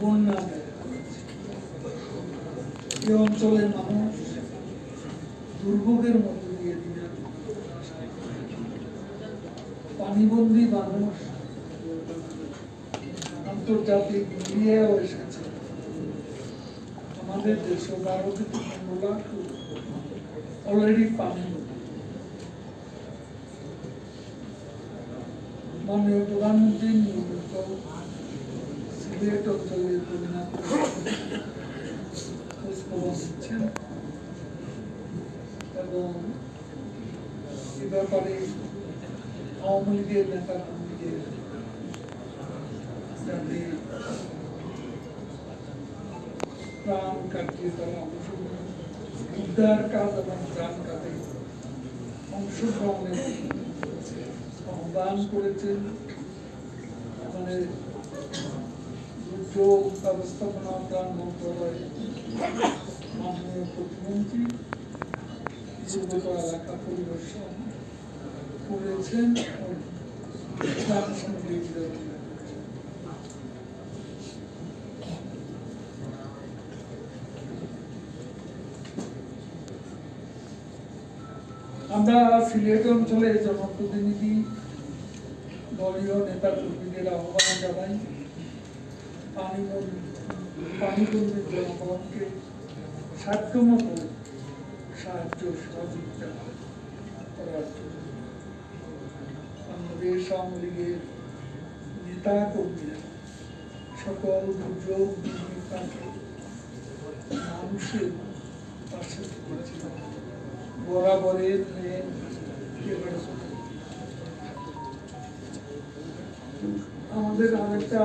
বন্যা। এই অঞ্চলের মানুষ দুর্ভোগের মধ্যে দিয়ে দিন পানিবন্দী মানুষ আন্তর্জাতিক মিডিয়াও এসেছে। আমাদের দেশে বারো থেকে পনেরো লাখ অলরেডি পানি মাননীয় প্রধানমন্ত্রী নিয়মিত সিলেট অঞ্চলের বন্যা খোঁজখবর নিচ্ছেন এবং এ ব্যাপারে আওয়ামী লীগের নেতা কর্মীদের যাতে প্রাণ কাটিয়ে তারা অংশগ্রহণ উদ্ধার কাজ এবং প্রাণ কাটে অংশগ্রহণের আহ্বান করেছেন মানে দুর্যোগ ব্যবস্থাপনা প্রাণ মন্ত্রণালয় মাননীয় প্রতিমন্ত্রী দুর্গত এলাকা পরিদর্শন করেছেন। আমরা সিলেট অঞ্চলে জনপ্রতিনিধি দলীয় নেতা কর্মীদের আহ্বান জানাই পানি পানিবন্দির জনগণকে সাধ্যমতো সাহায্য সহযোগিতা করার জন্য নেতা কর্মীরা সকল দুর্যোগ দুর্বিপাকে মানুষের পাশে থেকেছিল বরাবরের ন্যায় আমাদের আরেকটা